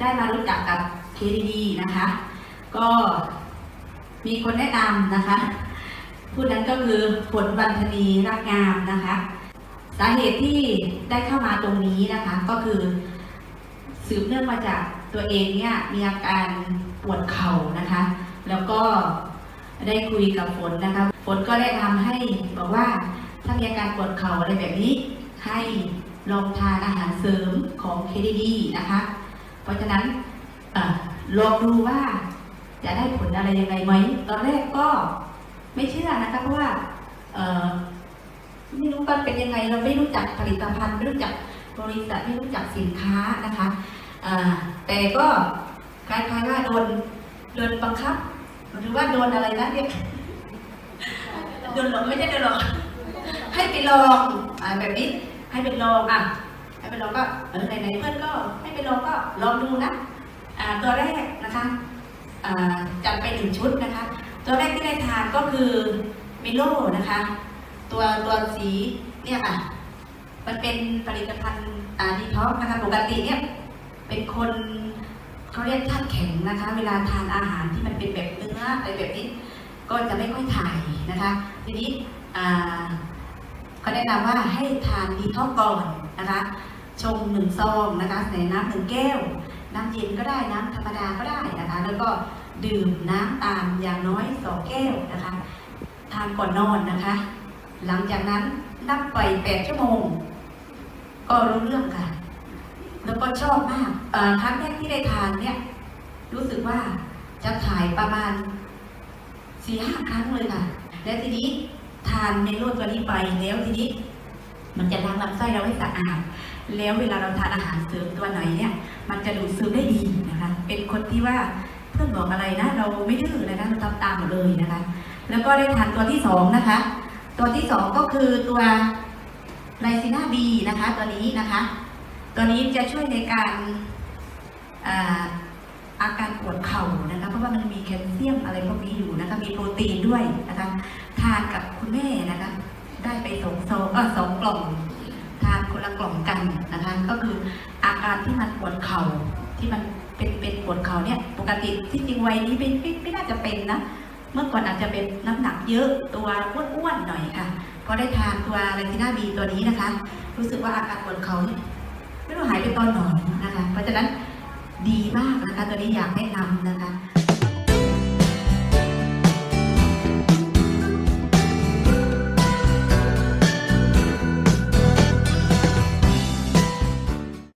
ได้มารู้จักกับ KDD นะคะ ก็มีคนแนะนำนะคะ ผู้นั้นก็คือฝนวันธนีรักงามนะคะ สาเหตุที่ได้เข้ามาตรงนี้นะคะ ก็คือสืบเนื่องมาจากตัวเองเนี่ยมีอาการปวดเข่านะคะ แล้วก็ได้คุยกับฝนนะคะ ฝนก็ได้ทำให้บอกว่าถ้ามีอาการปวดเข่าอะไรแบบนี้ ให้ลองทานอาหารเสริมของ KDD นะคะ เพราะฉะนั้นอลองดูว่าจะได้ผลอะไรยังไงไหมตอนแรกก็ไม่เชื่อนะคะเพราะว่าไม่รู้ว่าเป็นยังไงเราไม่รู้จักผลิตภัณฑ์ไม่รู้จักบริษัทไม่รู้จักสินค้านะคะแต่ก็คล้ายๆว่าโดนโดนบังคับ หรือว่าโดนอะไรนะเนี่ยโดนหลอกไม่ใช่โดนหลอกให้ไปลองอแบบนี้ให้ไปลองอะให้ไปลองก็ไหนๆเพื่อนก็ ให้องก็ลองดูนะตัวแรกนะคะอ่าจัดไปหนึ่งชุดนะคะ ตัวแรกที่ได้ทานก็คือมิโลนะคะ ตัวตัวสีเนี่ยค่ะมันเป็นผลิตภัณฑ์ดีท็อกนะคะปกติเนี่ยเป็นคนเขาเรียกธาตุแข็งนะคะ เวลาทานอาหารที่มันเป็นแบบเนื้ออะไรแบบนี้ ก็จะไม่ค่อยถ่ายนะคะ ทีนี้อ่าก็แนะนำว่าให้ทานดีท็อกก่อนนะคะ ชงหนึ่งซองนะคะใส่น้ำหนึ่งแก้ว น้ำเย็นก็ได้น้ำธรรมดาก็ได้นะคะ แล้วก็ดื่มน้ำตามอย่างน้อยสองแก้วนะคะ ทานก่อนนอนนะคะ หลังจากนั้นนับไปแปดชั่วโมง ก็รู้เรื่องค่ะ แล้วก็ชอบมากครั้งแรกที่ได้ทานเนี่ย รู้สึกว่าจะถ่ายประมาณสี่ห้าครั้งเลยค่ะ และทีนี้ทานเมโลตัวนี้ไปแล้วทีนี้ มันจะ ล้างลำไส้เราให้สะอาด แล้วเวลาเราทานอาหารเสริมตัวไหนเนี่ย มันจะดูดซึมได้ดีนะคะ เป็นคนที่ว่าเพื่อนบอกอะไรนะ เราไม่ดื้อนะคะเราทำตามหมดเลยนะคะ แล้วก็ได้ทานตัวที่สองนะคะ ตัวที่สองก็คือตัวไลซิน่าบีนะคะ ตัวนี้นะคะ ตัวนี้จะช่วยในการอาการปวดเข่านะคะเพราะว่ามันมีแคลเซียมอะไรพวกนี้อยู่นะคะมีโปรตีนด้วยนะคะ ทานกับคุณแม่นะคะ ได้ไปสองซองเออสองกล่อง ละกล่องกันนะคะ ก็คืออาการที่มันปวดเข่าที่มันเป็นเป็นปวดเข่าเนี่ยปกติที่จริงวัยนี้ไม่ไม่ไม่น่าจะเป็นนะเมื่อก่อนอาจจะเป็นน้ำหนักเยอะตัวอ้วนๆหน่อยค่ะพอได้ทานตัวเรตินาบีตัวนี้นะคะ รู้สึกว่าอาการปวดเข่าเนี่ยไม่รู้หายไปตอนไหนนะคะ เพราะฉะนั้นดีมากนะคะ ตัวนี้อยากแนะนำนะคะ